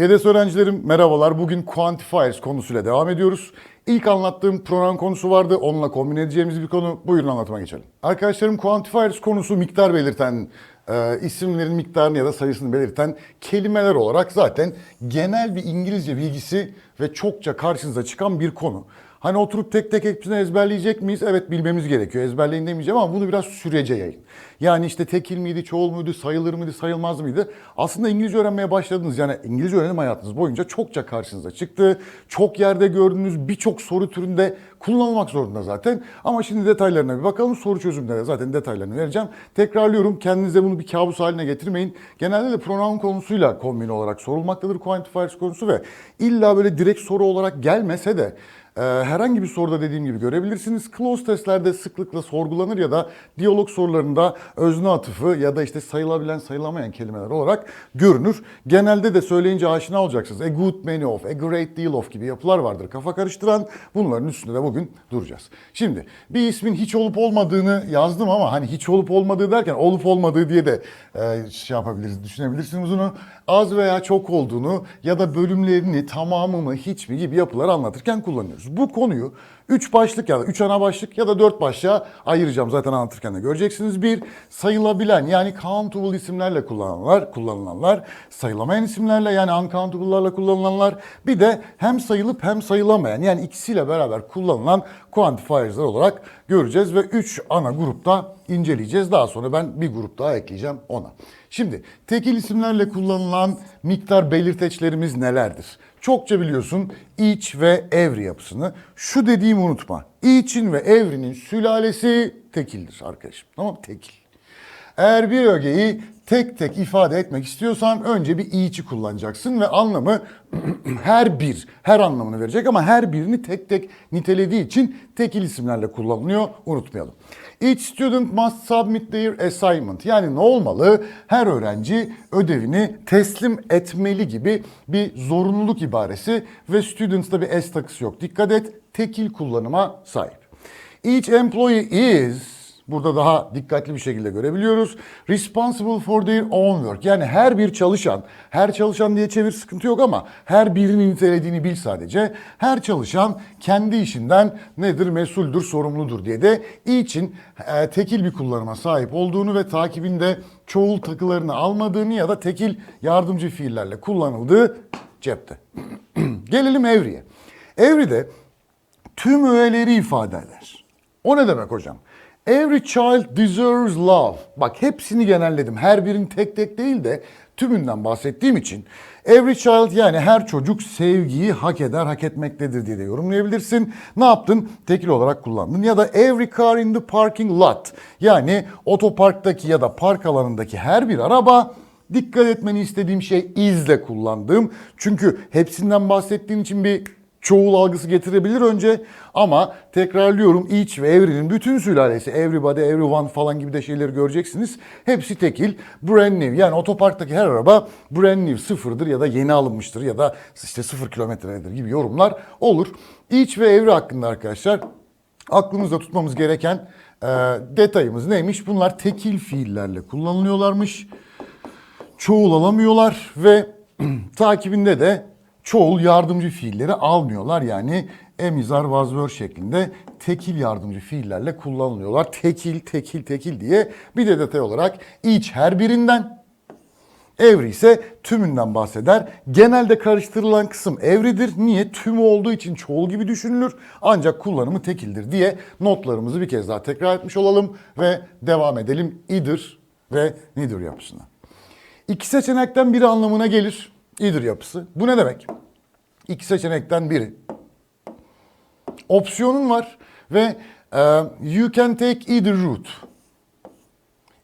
YDS öğrencilerim merhabalar. Bugün quantifiers konusuyla devam ediyoruz. İlk anlattığım program konusu vardı. Onunla kombine edeceğimiz bir konu. Buyurun anlatıma geçelim. Arkadaşlarım quantifiers konusu miktar belirten, e, isimlerin miktarını ya da sayısını belirten kelimeler olarak zaten genel bir İngilizce bilgisi ve çokça karşınıza çıkan bir konu. Hani oturup tek tek hepsini ezberleyecek miyiz? Evet bilmemiz gerekiyor. Ezberleyin demeyeceğim ama bunu biraz sürece yayın. Yani işte tekil miydi, çoğul muydu, sayılır mıydı, sayılmaz mıydı? Aslında İngilizce öğrenmeye başladınız. Yani İngilizce öğrenim hayatınız boyunca çokça karşınıza çıktı. Çok yerde gördüğünüz birçok soru türünde kullanılmak zorunda zaten. Ama şimdi detaylarına bir bakalım. Soru çözümünde de zaten detaylarını vereceğim. Tekrarlıyorum kendinize bunu bir kabus haline getirmeyin. Genelde de pronoun konusuyla kombin olarak sorulmaktadır quantifiers konusu ve illa böyle direkt soru olarak gelmese de herhangi bir soruda dediğim gibi görebilirsiniz. Close testlerde sıklıkla sorgulanır ya da diyalog sorularında özne atıfı ya da işte sayılabilen sayılamayan kelimeler olarak görünür. Genelde de söyleyince aşina olacaksınız. A good many of, a great deal of gibi yapılar vardır kafa karıştıran. Bunların üstünde de bugün duracağız. Şimdi bir ismin hiç olup olmadığını yazdım ama hani hiç olup olmadığı derken olup olmadığı diye de e, şey yapabiliriz, düşünebilirsiniz bunu. Az veya çok olduğunu ya da bölümlerini tamamı mı hiç mi gibi yapılar anlatırken kullanıyoruz. Bu konuyu 3 başlık ya da 3 ana başlık ya da 4 başlığa ayıracağım zaten anlatırken de göreceksiniz. Bir sayılabilen yani countable isimlerle kullanılanlar, kullanılanlar, sayılamayan isimlerle yani uncountable'larla kullanılanlar, bir de hem sayılıp hem sayılamayan yani ikisiyle beraber kullanılan quantifiers'lar olarak göreceğiz ve 3 ana grupta inceleyeceğiz. Daha sonra ben bir grup daha ekleyeceğim ona. Şimdi tekil isimlerle kullanılan miktar belirteçlerimiz nelerdir? Çokça biliyorsun each ve every yapısını. Şu dediğimi unutma. Each'in ve every'nin sülalesi tekildir arkadaşım. Tamam? Tekil. Eğer bir ögeyi tek tek ifade etmek istiyorsan önce bir i'çi kullanacaksın ve anlamı her bir, her anlamını verecek ama her birini tek tek nitelediği için tekil isimlerle kullanılıyor. Unutmayalım. Each student must submit their assignment. Yani ne olmalı? Her öğrenci ödevini teslim etmeli gibi bir zorunluluk ibaresi ve students'ta bir s takısı yok. Dikkat et, tekil kullanıma sahip. Each employee is Burada daha dikkatli bir şekilde görebiliyoruz. Responsible for their own work. Yani her bir çalışan, her çalışan diye çevir sıkıntı yok ama her birini nitelediğini bil sadece. Her çalışan kendi işinden nedir, mesuldür, sorumludur diye de için e, tekil bir kullanıma sahip olduğunu ve takibinde çoğul takılarını almadığını ya da tekil yardımcı fiillerle kullanıldığı cepte. Gelelim Evri'ye. Evri'de tüm öğeleri ifade eder. O ne demek hocam? Every child deserves love. Bak hepsini genelledim. Her birini tek tek değil de tümünden bahsettiğim için every child yani her çocuk sevgiyi hak eder, hak etmektedir diye de yorumlayabilirsin. Ne yaptın? Tekil olarak kullandın. Ya da every car in the parking lot. Yani otoparktaki ya da park alanındaki her bir araba dikkat etmeni istediğim şey izle kullandığım. Çünkü hepsinden bahsettiğin için bir çoğul algısı getirebilir önce ama tekrarlıyorum each ve every'nin bütün sülalesi everybody, everyone falan gibi de şeyleri göreceksiniz. Hepsi tekil, brand new yani otoparktaki her araba brand new sıfırdır ya da yeni alınmıştır ya da işte sıfır kilometredir gibi yorumlar olur. Each ve every hakkında arkadaşlar aklımızda tutmamız gereken e, detayımız neymiş? Bunlar tekil fiillerle kullanılıyorlarmış. Çoğul alamıyorlar ve takibinde de çoğul yardımcı fiilleri almıyorlar. Yani emizar, vazvör şeklinde tekil yardımcı fiillerle kullanılıyorlar. Tekil, tekil, tekil diye bir de detay olarak iç her birinden, Evri ise tümünden bahseder. Genelde karıştırılan kısım evridir. Niye? Tümü olduğu için çoğul gibi düşünülür. Ancak kullanımı tekildir diye notlarımızı bir kez daha tekrar etmiş olalım ve devam edelim. Either ve neither yapısına. İki seçenekten biri anlamına gelir. Either yapısı. Bu ne demek? İki seçenekten biri. Opsiyonun var ve e, you can take either route.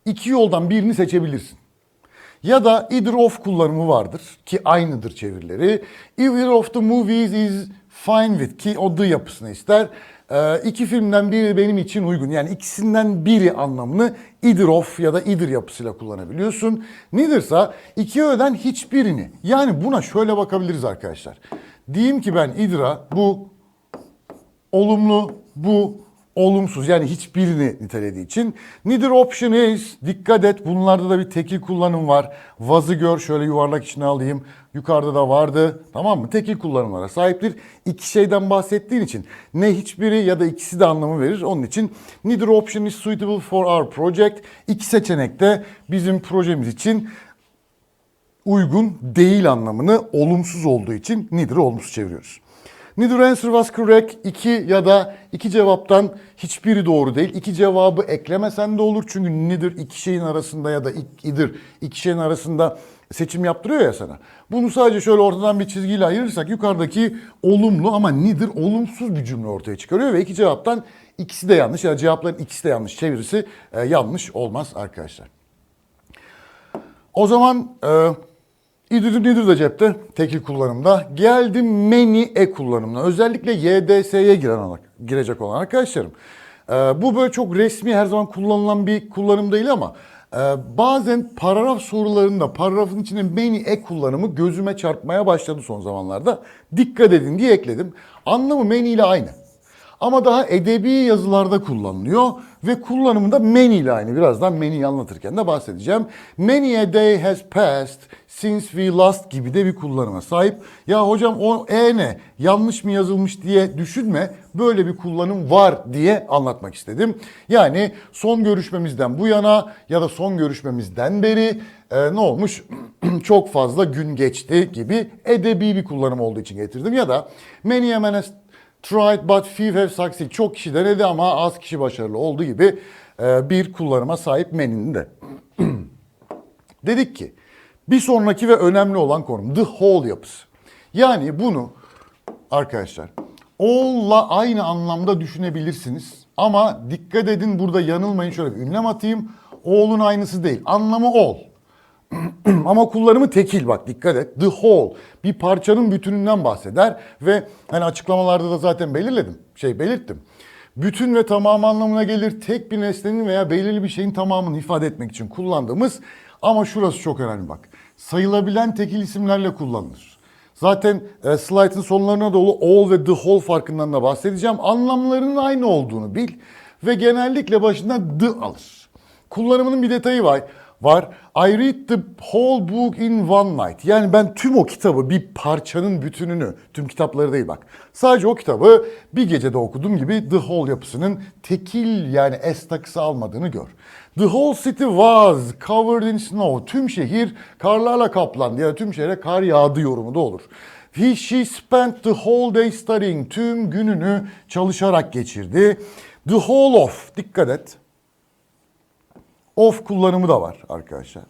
İki yoldan birini seçebilirsin. Ya da either of kullanımı vardır ki aynıdır çevirileri. Either of the movies is fine with ki o the yapısını ister. Ee, iki filmden biri benim için uygun. Yani ikisinden biri anlamını either of ya da either yapısıyla kullanabiliyorsun. Neither'sa iki öğeden hiçbirini. Yani buna şöyle bakabiliriz arkadaşlar. Diyeyim ki ben either'a bu olumlu, bu olumsuz yani hiçbirini nitelediği için. Neither option is dikkat et bunlarda da bir tekil kullanım var. Vazı gör şöyle yuvarlak içine alayım. Yukarıda da vardı tamam mı? Tekil kullanımlara sahiptir. İki şeyden bahsettiğin için ne hiçbiri ya da ikisi de anlamı verir. Onun için neither option is suitable for our project. İki seçenek de bizim projemiz için uygun değil anlamını olumsuz olduğu için neither'ı olumsuz çeviriyoruz. Neither answer was correct. İki ya da iki cevaptan hiçbiri doğru değil. İki cevabı eklemesen de olur. Çünkü neither iki şeyin arasında ya da either iki şeyin arasında seçim yaptırıyor ya sana. Bunu sadece şöyle ortadan bir çizgiyle ayırırsak yukarıdaki olumlu ama neither olumsuz bir cümle ortaya çıkarıyor ve iki cevaptan ikisi de yanlış ya da cevapların ikisi de yanlış çevirisi e, yanlış olmaz arkadaşlar. O zaman e, İdris nedir de cepte tekil kullanımda. Geldim many e kullanımına. Özellikle YDS'ye giren girecek olan arkadaşlarım. E, bu böyle çok resmi her zaman kullanılan bir kullanım değil ama e, bazen paragraf sorularında paragrafın içinde many e kullanımı gözüme çarpmaya başladı son zamanlarda. Dikkat edin diye ekledim. Anlamı many ile aynı. Ama daha edebi yazılarda kullanılıyor ve kullanımı da many ile aynı. Birazdan many'yi anlatırken de bahsedeceğim. Many a day has passed since we last gibi de bir kullanıma sahip. Ya hocam o e ne? Yanlış mı yazılmış diye düşünme. Böyle bir kullanım var diye anlatmak istedim. Yani son görüşmemizden bu yana ya da son görüşmemizden beri e, ne olmuş? Çok fazla gün geçti gibi edebi bir kullanım olduğu için getirdim. Ya da many a man has Tried but few have succeeded. Çok kişi denedi ama az kişi başarılı oldu gibi e, bir kullanıma sahip meninin de. Dedik ki bir sonraki ve önemli olan konum the whole yapısı. Yani bunu arkadaşlar all'la aynı anlamda düşünebilirsiniz. Ama dikkat edin burada yanılmayın şöyle bir ünlem atayım. All'un aynısı değil. Anlamı all. Ama kullanımı tekil bak dikkat et. The whole bir parçanın bütününden bahseder ve hani açıklamalarda da zaten belirledim. Şey belirttim. Bütün ve tamam anlamına gelir. Tek bir nesnenin veya belirli bir şeyin tamamını ifade etmek için kullandığımız ama şurası çok önemli bak. Sayılabilen tekil isimlerle kullanılır. Zaten e, slide'ın sonlarına dolu all ve the whole farkından da bahsedeceğim. Anlamlarının aynı olduğunu bil ve genellikle başında the alır. Kullanımının bir detayı var var. I read the whole book in one night. Yani ben tüm o kitabı bir parçanın bütününü, tüm kitapları değil bak. Sadece o kitabı bir gecede okudum gibi the whole yapısının tekil yani s takısı almadığını gör. The whole city was covered in snow. Tüm şehir karlarla kaplandı ya da tüm şehre kar yağdı yorumu da olur. He, she spent the whole day studying. Tüm gününü çalışarak geçirdi. The whole of, dikkat et of kullanımı da var arkadaşlar.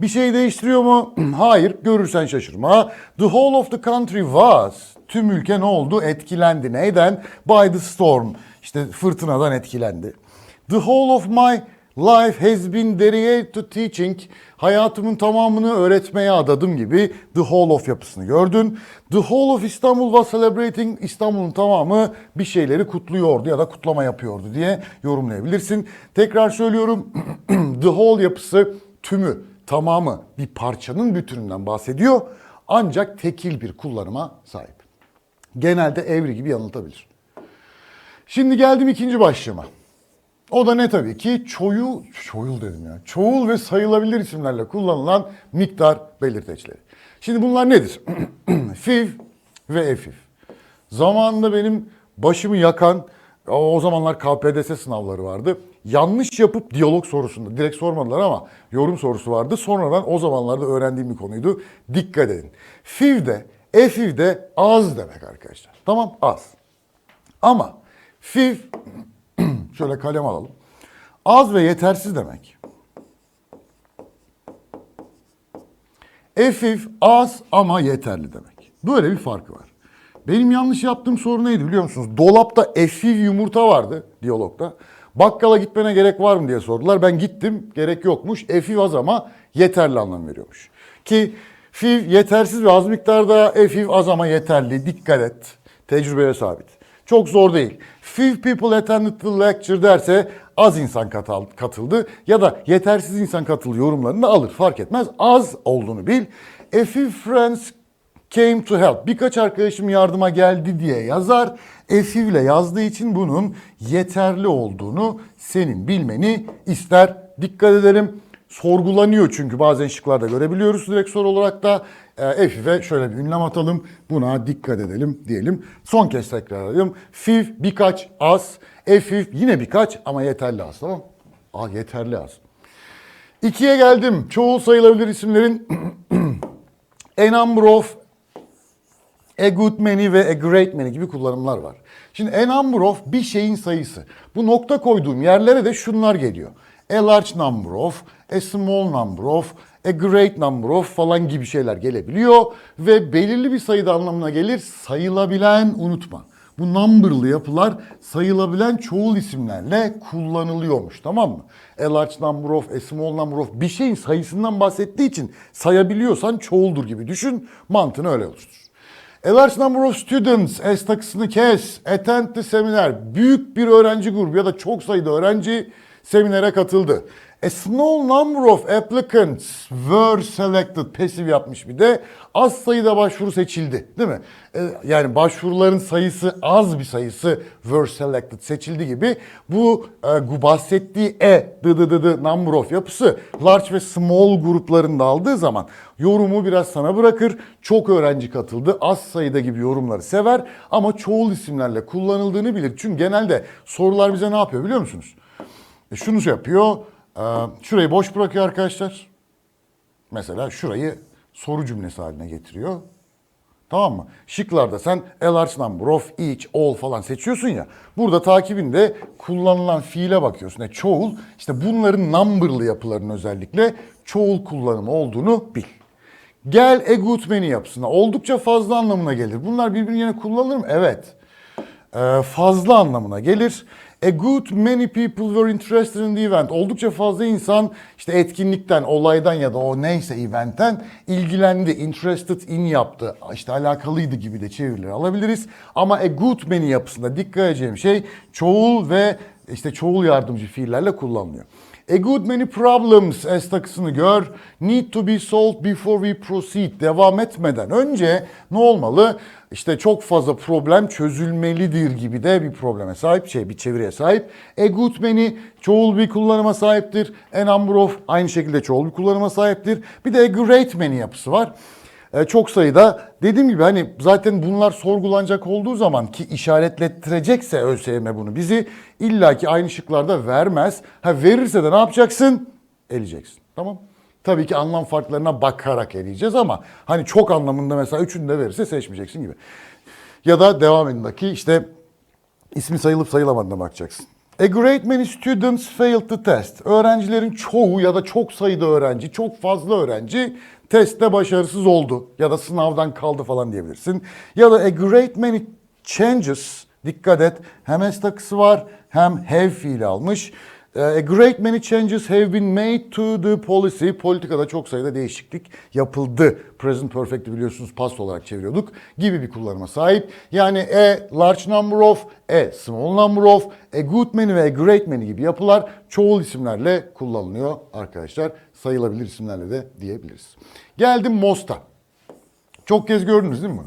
Bir şey değiştiriyor mu? Hayır, görürsen şaşırma. The whole of the country was. Tüm ülke ne oldu? Etkilendi. Neyden? By the storm. İşte fırtınadan etkilendi. The whole of my life has been dedicated to teaching. Hayatımın tamamını öğretmeye adadım gibi the whole of yapısını gördün. The whole of Istanbul was celebrating. İstanbul'un tamamı bir şeyleri kutluyordu ya da kutlama yapıyordu diye yorumlayabilirsin. Tekrar söylüyorum. the whole yapısı tümü, tamamı bir parçanın bütününden bahsediyor. Ancak tekil bir kullanıma sahip. Genelde evri gibi yanıltabilir. Şimdi geldim ikinci başlığıma. O da ne tabii ki çoğul, çoğul dedim ya. Çoğul ve sayılabilir isimlerle kullanılan miktar belirteçleri. Şimdi bunlar nedir? Fiv ve efif. Zamanında benim başımı yakan o zamanlar KPDS sınavları vardı. Yanlış yapıp diyalog sorusunda direkt sormadılar ama yorum sorusu vardı. Sonradan o zamanlarda öğrendiğim bir konuydu. Dikkat edin. Fiv de efiv de az demek arkadaşlar. Tamam az. Ama fiv Şöyle kalem alalım. Az ve yetersiz demek. Efif az ama yeterli demek. Böyle bir farkı var. Benim yanlış yaptığım soru neydi biliyor musunuz? Dolapta efif yumurta vardı diyalogda. Bakkala gitmene gerek var mı diye sordular. Ben gittim gerek yokmuş. Efif az ama yeterli anlam veriyormuş. Ki fiv yetersiz ve az miktarda efif az ama yeterli. Dikkat et. Tecrübeye sabit. Çok zor değil. Few people attended the lecture derse az insan katıldı ya da yetersiz insan katıldı yorumlarını alır fark etmez. Az olduğunu bil. A few friends came to help. Birkaç arkadaşım yardıma geldi diye yazar. Efif ile yazdığı için bunun yeterli olduğunu senin bilmeni ister. Dikkat edelim. Sorgulanıyor çünkü bazen şıklarda görebiliyoruz direkt soru olarak da. E, Efife şöyle bir ünlem atalım. Buna dikkat edelim diyelim. Son kez tekrar edelim. Fif birkaç az. Efif yine birkaç ama yeterli az tamam? Ah yeterli az. İkiye geldim. Çoğul sayılabilir isimlerin a number of, a good many ve a great many gibi kullanımlar var. Şimdi a number of bir şeyin sayısı. Bu nokta koyduğum yerlere de şunlar geliyor. A large number of, a small number of, a great number of falan gibi şeyler gelebiliyor. Ve belirli bir sayıda anlamına gelir sayılabilen unutma. Bu number'lı yapılar sayılabilen çoğul isimlerle kullanılıyormuş tamam mı? A large number of, a small number of bir şeyin sayısından bahsettiği için sayabiliyorsan çoğuldur gibi düşün. Mantığını öyle oluştur. A large number of students, S takısını kes, attend the seminar. Büyük bir öğrenci grubu ya da çok sayıda öğrenci seminere katıldı. A small number of applicants were selected. Pasif yapmış bir de. Az sayıda başvuru seçildi. Değil mi? Ee, Yani başvuruların sayısı az bir sayısı were selected seçildi gibi. Bu e, bu bahsettiği e dı dı dı dı number of yapısı large ve small gruplarında aldığı zaman yorumu biraz sana bırakır. Çok öğrenci katıldı. Az sayıda gibi yorumları sever ama çoğul isimlerle kullanıldığını bilir. Çünkü genelde sorular bize ne yapıyor biliyor musunuz? E, şunu yapıyor. E, Şurayı boş bırakıyor arkadaşlar. Mesela şurayı soru cümlesi haline getiriyor. Tamam mı? Şıklarda sen a large number of, each, all falan seçiyorsun ya. Burada takibinde kullanılan fiile bakıyorsun. E, çoğul, işte bunların number'lı yapılarının özellikle çoğul kullanımı olduğunu bil. Gel a good many yapısına. Oldukça fazla anlamına gelir. Bunlar birbirinin yerine kullanılır mı? Evet. Ee, fazla anlamına gelir. A good many people were interested in the event. Oldukça fazla insan işte etkinlikten, olaydan ya da o neyse eventten ilgilendi, interested in yaptı. İşte alakalıydı gibi de çevirileri alabiliriz. Ama a good many yapısında dikkat edeceğim şey çoğul ve işte çoğul yardımcı fiillerle kullanılıyor. A good many problems S takısını gör. Need to be solved before we proceed. Devam etmeden önce ne olmalı? İşte çok fazla problem çözülmelidir gibi de bir probleme sahip şey, bir çeviriye sahip. A good many çoğul bir kullanıma sahiptir. A number of aynı şekilde çoğul bir kullanıma sahiptir. Bir de a great many yapısı var. Ee, çok sayıda dediğim gibi hani zaten bunlar sorgulanacak olduğu zaman ki işaretlettirecekse ÖSYM bunu bizi illaki aynı şıklarda vermez. Ha verirse de ne yapacaksın? Eleyeceksin. Tamam? Tabii ki anlam farklarına bakarak eleyeceğiz ama hani çok anlamında mesela üçünü de verirse seçmeyeceksin gibi. Ya da devam edindeki işte ismi sayılıp sayılamadığına bakacaksın. A great many students failed the test. Öğrencilerin çoğu ya da çok sayıda öğrenci, çok fazla öğrenci testte başarısız oldu ya da sınavdan kaldı falan diyebilirsin. Ya da a great many changes, dikkat et hem S takısı var hem have fiili almış. Uh, A great many changes have been made to the policy. Politikada çok sayıda değişiklik yapıldı. Present perfect'i biliyorsunuz past olarak çeviriyorduk gibi bir kullanıma sahip. Yani a large number of, a small number of, a good many ve a great many gibi yapılar çoğul isimlerle kullanılıyor arkadaşlar. Sayılabilir isimlerle de diyebiliriz. Geldim most'a. Çok kez gördünüz değil mi?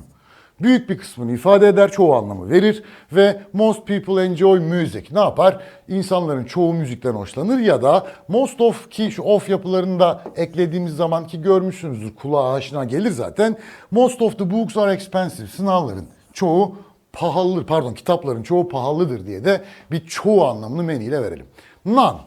Büyük bir kısmını ifade eder, çoğu anlamı verir ve most people enjoy music. Ne yapar? İnsanların çoğu müzikten hoşlanır ya da most of ki şu of yapılarında eklediğimiz zaman ki görmüşsünüzdür kulağa aşina gelir zaten. Most of the books are expensive. Sınavların çoğu pahalıdır, pardon kitapların çoğu pahalıdır diye de bir çoğu anlamını many ile verelim. None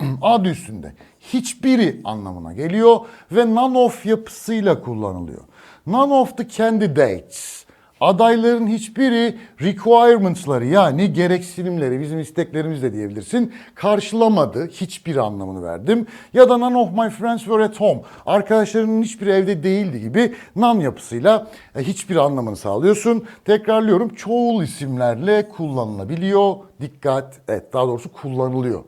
adı üstünde hiçbiri anlamına geliyor ve none of yapısıyla kullanılıyor. None of the candidates adayların hiçbiri requirements'ları yani gereksinimleri bizim isteklerimiz de diyebilirsin karşılamadı hiçbir anlamını verdim. Ya da none of my friends were at home arkadaşlarının hiçbiri evde değildi gibi none yapısıyla e, hiçbir anlamını sağlıyorsun. Tekrarlıyorum çoğul isimlerle kullanılabiliyor. Dikkat et daha doğrusu kullanılıyor.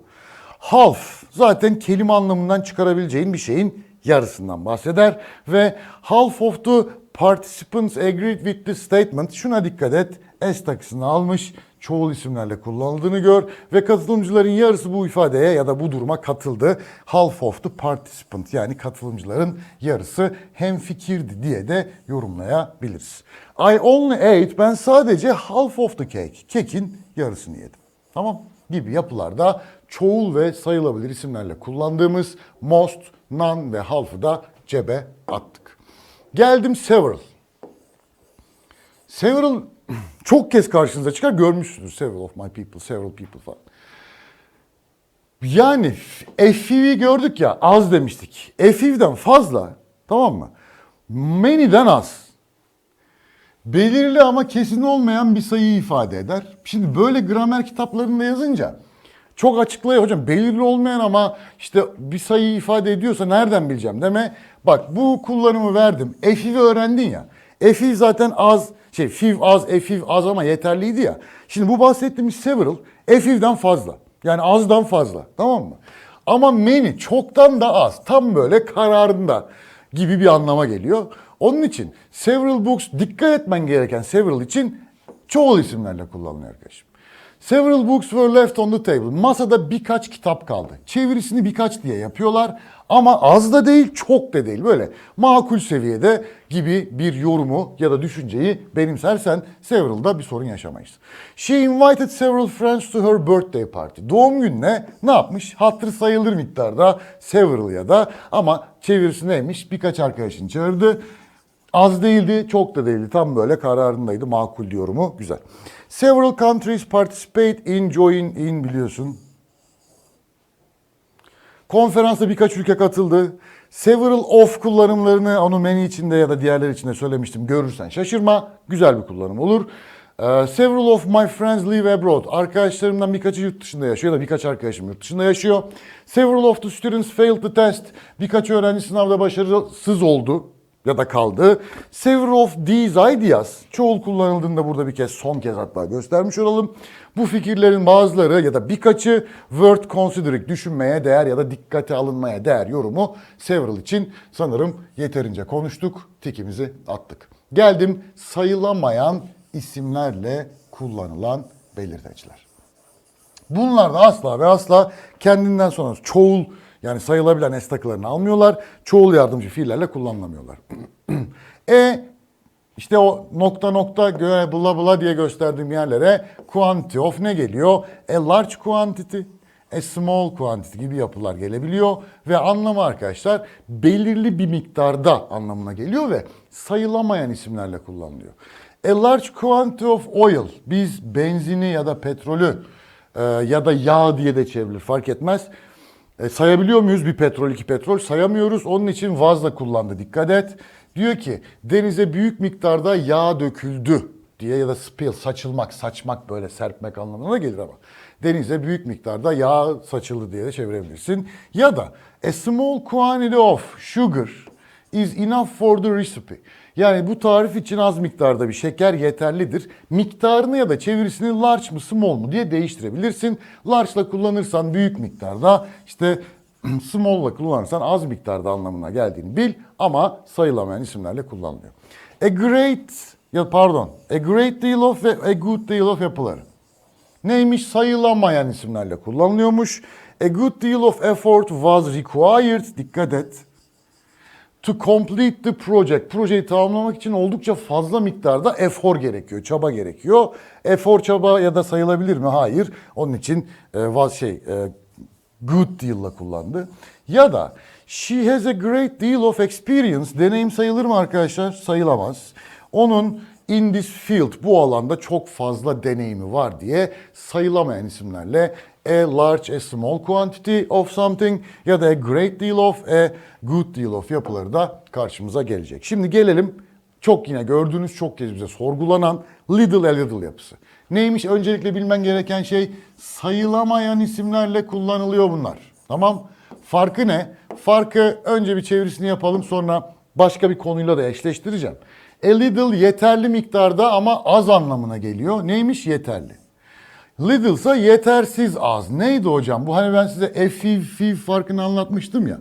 Half zaten kelime anlamından çıkarabileceğin bir şeyin yarısından bahseder ve half of the participants agreed with the statement. Şuna dikkat et. S takısını almış çoğul isimlerle kullanıldığını gör ve katılımcıların yarısı bu ifadeye ya da bu duruma katıldı. Half of the participant yani katılımcıların yarısı hem fikirdi diye de yorumlayabiliriz. I only ate ben sadece half of the cake. Kekin yarısını yedim. Tamam gibi yapılarda çoğul ve sayılabilir isimlerle kullandığımız most, none ve half'ı da cebe attık. Geldim several. Several çok kez karşınıza çıkar görmüşsünüz. Several of my people, several people falan. Yani FIV'i gördük ya az demiştik. FIV'den fazla tamam mı? Many'den az. Belirli ama kesin olmayan bir sayıyı ifade eder. Şimdi böyle gramer kitaplarında yazınca çok açıklıyor hocam. Belirli olmayan ama işte bir sayıyı ifade ediyorsa nereden bileceğim deme. Bak bu kullanımı verdim. FIV'i öğrendin ya. FIV zaten az, şey FIV az, FIV az ama yeterliydi ya. Şimdi bu bahsettiğimiz several FIV'den fazla. Yani azdan fazla. Tamam mı? Ama many çoktan da az. Tam böyle kararında gibi bir anlama geliyor. Onun için several books dikkat etmen gereken several için çoğul isimlerle kullanılıyor arkadaşım. Several books were left on the table. Masada birkaç kitap kaldı. Çevirisini birkaç diye yapıyorlar ama az da değil, çok da değil. Böyle makul seviyede gibi bir yorumu ya da düşünceyi benimsersen several'da bir sorun yaşamayız. She invited several friends to her birthday party. Doğum gününe ne yapmış? Hatır sayılır miktarda several ya da ama çevirisi neymiş? Birkaç arkadaşını çağırdı. Az değildi, çok da değildi. Tam böyle kararındaydı. Makul yorumu. Güzel. Several countries participate in join in biliyorsun. Konferansa birkaç ülke katıldı. Several of kullanımlarını onu menü içinde ya da diğerleri içinde söylemiştim. Görürsen şaşırma. Güzel bir kullanım olur. Ee, several of my friends live abroad. Arkadaşlarımdan birkaçı yurt dışında yaşıyor ya da birkaç arkadaşım yurt dışında yaşıyor. Several of the students failed the test. Birkaç öğrenci sınavda başarısız oldu ya da kaldı. Several of these ideas çoğul kullanıldığında burada bir kez son kez hatta göstermiş olalım. Bu fikirlerin bazıları ya da birkaçı worth considering düşünmeye değer ya da dikkate alınmaya değer yorumu several için sanırım yeterince konuştuk. Tikimizi attık. Geldim sayılamayan isimlerle kullanılan belirteciler. Bunlar da asla ve asla kendinden sonra çoğul yani sayılabilen s takılarını almıyorlar. Çoğul yardımcı fiillerle kullanılamıyorlar. e işte o nokta nokta göre bula bula diye gösterdiğim yerlere quantity of ne geliyor? A large quantity, a small quantity gibi yapılar gelebiliyor. Ve anlamı arkadaşlar belirli bir miktarda anlamına geliyor ve sayılamayan isimlerle kullanılıyor. A large quantity of oil, biz benzini ya da petrolü e, ya da yağ diye de çevrilir fark etmez. E, sayabiliyor muyuz bir petrol iki petrol? Sayamıyoruz. Onun için vazla kullandı. Dikkat et. Diyor ki denize büyük miktarda yağ döküldü diye ya da spill saçılmak, saçmak böyle serpmek anlamına gelir ama. Denize büyük miktarda yağ saçıldı diye de çevirebilirsin. Ya da a small quantity of sugar is enough for the recipe. Yani bu tarif için az miktarda bir şeker yeterlidir. Miktarını ya da çevirisini large mı small mu diye değiştirebilirsin. Large'la kullanırsan büyük miktarda işte small'la kullanırsan az miktarda anlamına geldiğini bil ama sayılamayan isimlerle kullanılıyor. A great ya pardon, a great deal of ve a good deal of yapıları. Neymiş? Sayılamayan isimlerle kullanılıyormuş. A good deal of effort was required. Dikkat et. To complete the project. Projeyi tamamlamak için oldukça fazla miktarda efor gerekiyor, çaba gerekiyor. Efor çaba ya da sayılabilir mi? Hayır. Onun için e, was şey e, good deal'la kullandı. Ya da she has a great deal of experience. Deneyim sayılır mı arkadaşlar? Sayılamaz. Onun in this field bu alanda çok fazla deneyimi var diye sayılamayan isimlerle a large, a small quantity of something ya da a great deal of, a good deal of yapıları da karşımıza gelecek. Şimdi gelelim çok yine gördüğünüz çok kez bize sorgulanan little a little yapısı. Neymiş? Öncelikle bilmen gereken şey sayılamayan isimlerle kullanılıyor bunlar. Tamam? Farkı ne? Farkı önce bir çevirisini yapalım sonra başka bir konuyla da eşleştireceğim. A little yeterli miktarda ama az anlamına geliyor. Neymiş yeterli? Little ise yetersiz az. Neydi hocam? Bu hani ben size effiv, fiv farkını anlatmıştım ya.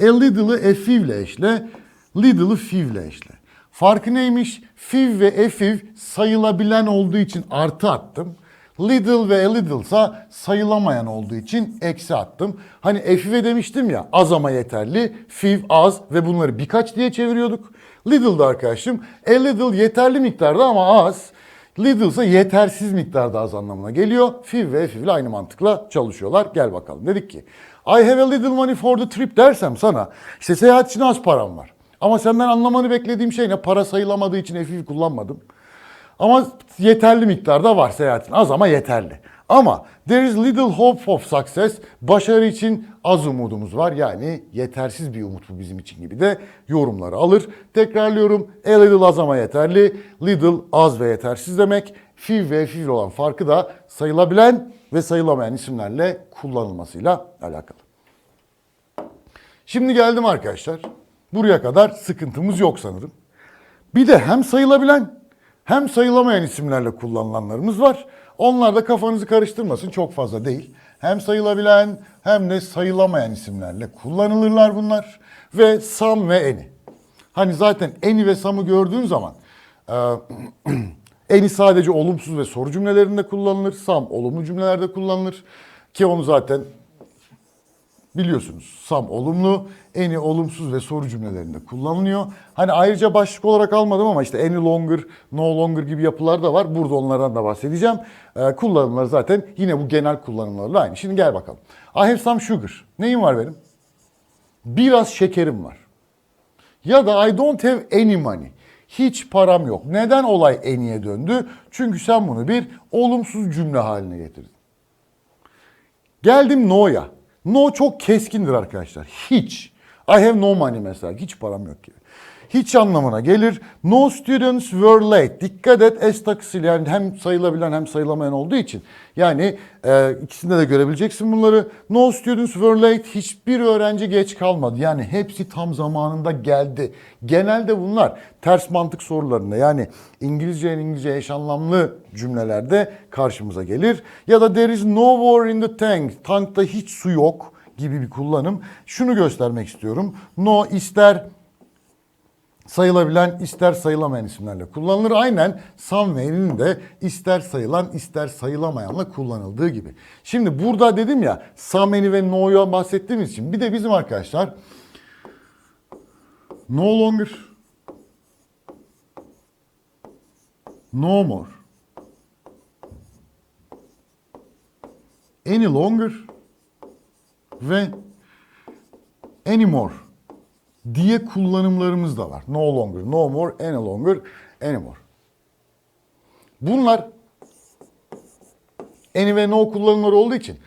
A little'ı effiv ile eşle, little'ı fiv ile eşle. Farkı neymiş? Fiv ve effiv sayılabilen olduğu için artı attım. Little ve a little ise sayılamayan olduğu için eksi attım. Hani effive demiştim ya az ama yeterli, fiv az ve bunları birkaç diye çeviriyorduk. Little'da arkadaşım a little yeterli miktarda ama az. Little ise yetersiz miktarda az anlamına geliyor. Fiv ve fiv ile aynı mantıkla çalışıyorlar. Gel bakalım. Dedik ki I have a little money for the trip dersem sana işte seyahat için az param var. Ama senden anlamanı beklediğim şey ne? Para sayılamadığı için fiv kullanmadım. Ama yeterli miktarda var seyahatin. Az ama yeterli. Ama there is little hope of success. Başarı için az umudumuz var. Yani yetersiz bir umut bu bizim için gibi de yorumları alır. Tekrarlıyorum. A little az ama yeterli. Little az ve yetersiz demek. Fiv ve fiv olan farkı da sayılabilen ve sayılamayan isimlerle kullanılmasıyla alakalı. Şimdi geldim arkadaşlar. Buraya kadar sıkıntımız yok sanırım. Bir de hem sayılabilen hem sayılamayan isimlerle kullanılanlarımız var. Onlar da kafanızı karıştırmasın çok fazla değil. Hem sayılabilen hem de sayılamayan isimlerle kullanılırlar bunlar. Ve some ve any. Hani zaten any ve some'ı gördüğün zaman e, any sadece olumsuz ve soru cümlelerinde kullanılır. Some olumlu cümlelerde kullanılır. Ki onu zaten biliyorsunuz. Some olumlu, any olumsuz ve soru cümlelerinde kullanılıyor. Hani ayrıca başlık olarak almadım ama işte any longer, no longer gibi yapılar da var. Burada onlardan da bahsedeceğim. Ee, kullanımları zaten yine bu genel kullanımlarla aynı. Şimdi gel bakalım. I have some sugar. Neyim var benim? Biraz şekerim var. Ya da I don't have any money. Hiç param yok. Neden olay any'e döndü? Çünkü sen bunu bir olumsuz cümle haline getirdin. Geldim no'ya. No çok keskindir arkadaşlar. Hiç. I have no money mesela. Hiç param yok gibi. Hiç anlamına gelir. No students were late. Dikkat et S takısıyla yani hem sayılabilen hem sayılamayan olduğu için. Yani e, ikisinde de görebileceksin bunları. No students were late. Hiçbir öğrenci geç kalmadı. Yani hepsi tam zamanında geldi. Genelde bunlar ters mantık sorularında yani İngilizce İngilizce eş anlamlı cümlelerde karşımıza gelir. Ya da there is no water in the tank. Tankta hiç su yok gibi bir kullanım. Şunu göstermek istiyorum. No ister sayılabilen ister sayılamayan isimlerle kullanılır. Aynen some ve any'nin de ister sayılan ister sayılamayanla kullanıldığı gibi. Şimdi burada dedim ya some, any ve no'ya bahsettiğimiz için bir de bizim arkadaşlar no longer no more any longer ve anymore diye kullanımlarımız da var. No longer, no more, any longer, anymore. Bunlar any ve no kullanımları olduğu için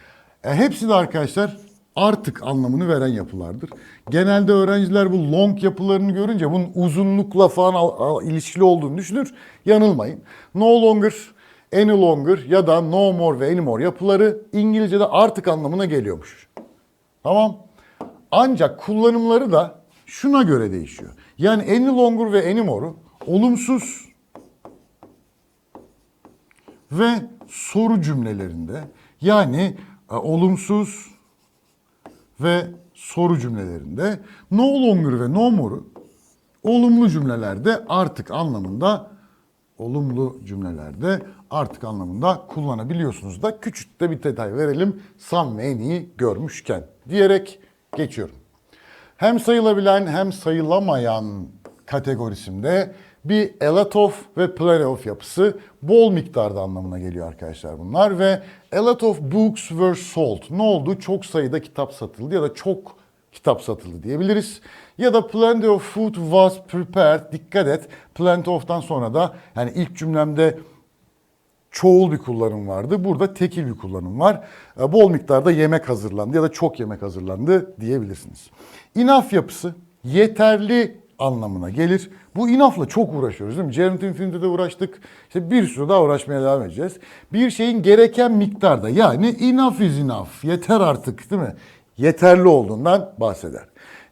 e, hepsi de arkadaşlar artık anlamını veren yapılardır. Genelde öğrenciler bu long yapılarını görünce bunun uzunlukla falan al- al- ilişkili olduğunu düşünür. Yanılmayın. No longer, any longer ya da no more ve anymore yapıları İngilizce'de artık anlamına geliyormuş. Tamam. Ancak kullanımları da şuna göre değişiyor. Yani any longer ve anymore'u olumsuz ve soru cümlelerinde yani e, olumsuz ve soru cümlelerinde no longer ve no more'u olumlu cümlelerde artık anlamında olumlu cümlelerde artık anlamında kullanabiliyorsunuz da küçük de bir detay verelim some ve any'i görmüşken diyerek geçiyorum. Hem sayılabilen hem sayılamayan kategorisinde bir a lot of ve plenty of yapısı bol miktarda anlamına geliyor arkadaşlar bunlar ve a lot of books were sold. Ne oldu? Çok sayıda kitap satıldı ya da çok kitap satıldı diyebiliriz. Ya da plenty of food was prepared. Dikkat et. Plenty of'tan sonra da yani ilk cümlemde çoğul bir kullanım vardı. Burada tekil bir kullanım var. E, Bol miktarda yemek hazırlandı ya da çok yemek hazırlandı diyebilirsiniz. Enough yapısı yeterli anlamına gelir. Bu enough'la çok uğraşıyoruz değil mi? Jeremy filmde de uğraştık. İşte bir sürü daha uğraşmaya devam edeceğiz. Bir şeyin gereken miktarda yani enough is enough. Yeter artık değil mi? Yeterli olduğundan bahseder.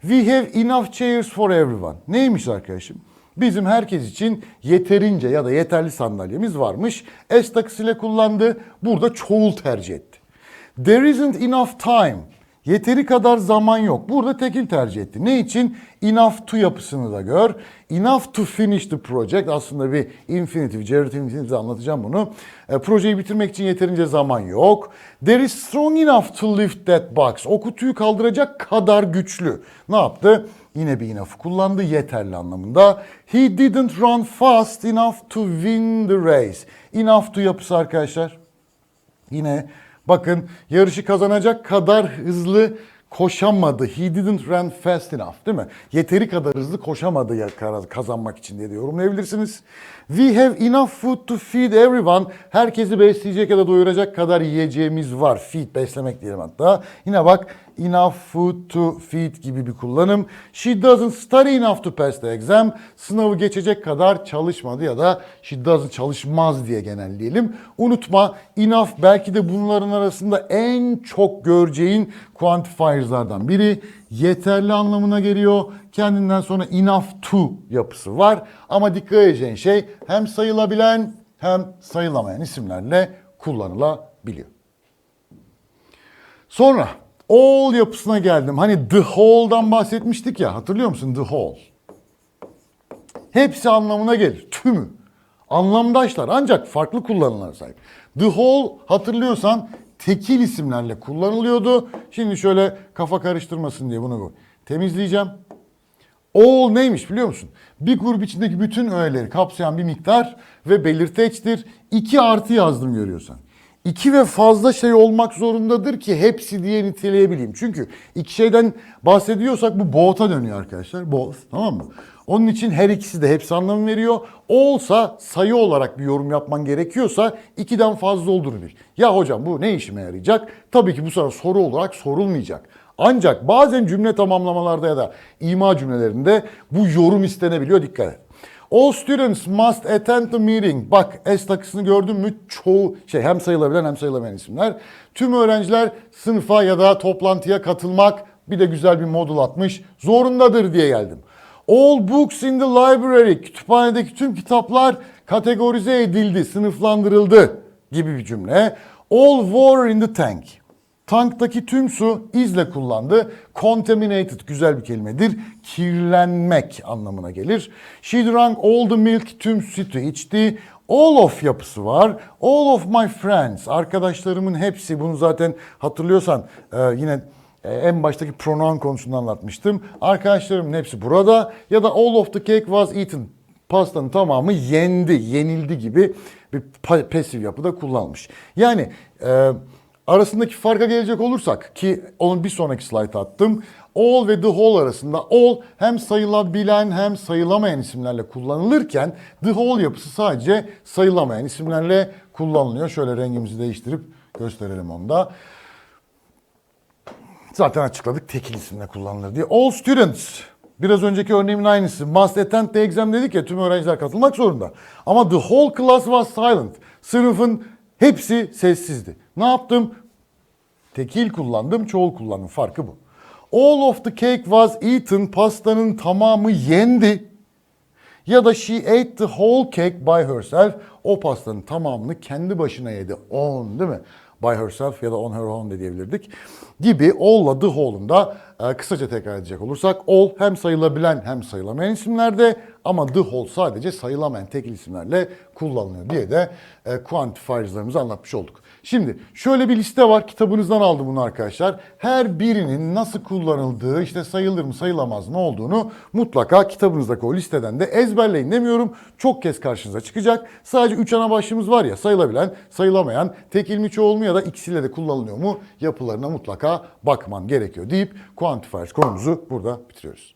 We have enough chairs for everyone. Neymiş arkadaşım? Bizim herkes için yeterince ya da yeterli sandalyemiz varmış. S takısıyla kullandı. Burada çoğul tercih etti. There isn't enough time. Yeteri kadar zaman yok. Burada tekil tercih etti. Ne için? Enough to yapısını da gör. Enough to finish the project. Aslında bir infinitive, generative infinitive anlatacağım bunu. E, projeyi bitirmek için yeterince zaman yok. There is strong enough to lift that box. O kutuyu kaldıracak kadar güçlü. Ne yaptı? Yine bir enough'ı kullandı yeterli anlamında. He didn't run fast enough to win the race. Enough to yapısı arkadaşlar. Yine bakın yarışı kazanacak kadar hızlı koşamadı. He didn't run fast enough değil mi? Yeteri kadar hızlı koşamadı ya kazanmak için diye de yorumlayabilirsiniz. We have enough food to feed everyone. Herkesi besleyecek ya da doyuracak kadar yiyeceğimiz var. Feed beslemek diyelim hatta. Yine bak enough food to feed gibi bir kullanım. She doesn't study enough to pass the exam. Sınavı geçecek kadar çalışmadı ya da she doesn't çalışmaz diye genelleyelim. Unutma enough belki de bunların arasında en çok göreceğin quantifiers'lardan biri. Yeterli anlamına geliyor. Kendinden sonra enough to yapısı var. Ama dikkat edeceğin şey hem sayılabilen hem sayılamayan isimlerle kullanılabiliyor. Sonra all yapısına geldim. Hani the whole'dan bahsetmiştik ya hatırlıyor musun the whole? Hepsi anlamına gelir. Tümü. Anlamdaşlar ancak farklı kullanımlara sahip. The whole hatırlıyorsan tekil isimlerle kullanılıyordu. Şimdi şöyle kafa karıştırmasın diye bunu temizleyeceğim. All neymiş biliyor musun? Bir grup içindeki bütün öğeleri kapsayan bir miktar ve belirteçtir. 2 artı yazdım görüyorsan. İki ve fazla şey olmak zorundadır ki hepsi diye niteleyebileyim. Çünkü iki şeyden bahsediyorsak bu both'a dönüyor arkadaşlar. Both tamam mı? Onun için her ikisi de hepsi anlamı veriyor. Olsa sayı olarak bir yorum yapman gerekiyorsa ikiden fazla olduğunu bil. Ya hocam bu ne işime yarayacak? Tabii ki bu sana soru olarak sorulmayacak. Ancak bazen cümle tamamlamalarda ya da ima cümlelerinde bu yorum istenebiliyor dikkat et. All students must attend the meeting. Bak S takısını gördün mü? Çoğu şey hem sayılabilen hem sayılamayan isimler. Tüm öğrenciler sınıfa ya da toplantıya katılmak bir de güzel bir modul atmış. Zorundadır diye geldim. All books in the library. Kütüphanedeki tüm kitaplar kategorize edildi, sınıflandırıldı gibi bir cümle. All water in the tank. Tanktaki tüm su izle kullandı. Contaminated güzel bir kelimedir. Kirlenmek anlamına gelir. She drank all the milk tüm sütü içti. All of yapısı var. All of my friends. Arkadaşlarımın hepsi bunu zaten hatırlıyorsan e, yine e, en baştaki pronoun konusunda anlatmıştım. Arkadaşlarımın hepsi burada ya da all of the cake was eaten. Pastanın tamamı yendi, yenildi gibi bir pasif yapıda kullanılmış. Yani e, arasındaki farka gelecek olursak ki onun bir sonraki slide attım. All ve the whole arasında all hem sayılabilen hem sayılamayan isimlerle kullanılırken the whole yapısı sadece sayılamayan isimlerle kullanılıyor. Şöyle rengimizi değiştirip gösterelim onu da. Zaten açıkladık tekil isimle kullanılır diye. All students Biraz önceki örneğimin aynısı. Must attend the exam dedik ya tüm öğrenciler katılmak zorunda. Ama the whole class was silent. Sınıfın hepsi sessizdi. Ne yaptım? Tekil kullandım, çoğul kullandım. Farkı bu. All of the cake was eaten. Pastanın tamamı yendi. Ya da she ate the whole cake by herself. O pastanın tamamını kendi başına yedi. On değil mi? By herself ya da on her own de diyebilirdik. Gibi all'la the whole'un da e, kısaca tekrar edecek olursak all hem sayılabilen hem sayılamayan isimlerde ama the whole sadece sayılamayan tekil isimlerle kullanılıyor diye de e, quantifiers'larımızı anlatmış olduk. Şimdi şöyle bir liste var. Kitabınızdan aldım bunu arkadaşlar. Her birinin nasıl kullanıldığı, işte sayılır mı sayılamaz mı olduğunu mutlaka kitabınızdaki o listeden de ezberleyin demiyorum. Çok kez karşınıza çıkacak. Sadece 3 ana başlığımız var ya sayılabilen, sayılamayan, tekil mi çoğul mu ya da ikisiyle de kullanılıyor mu yapılarına mutlaka bakman gerekiyor deyip quantifiers konumuzu burada bitiriyoruz.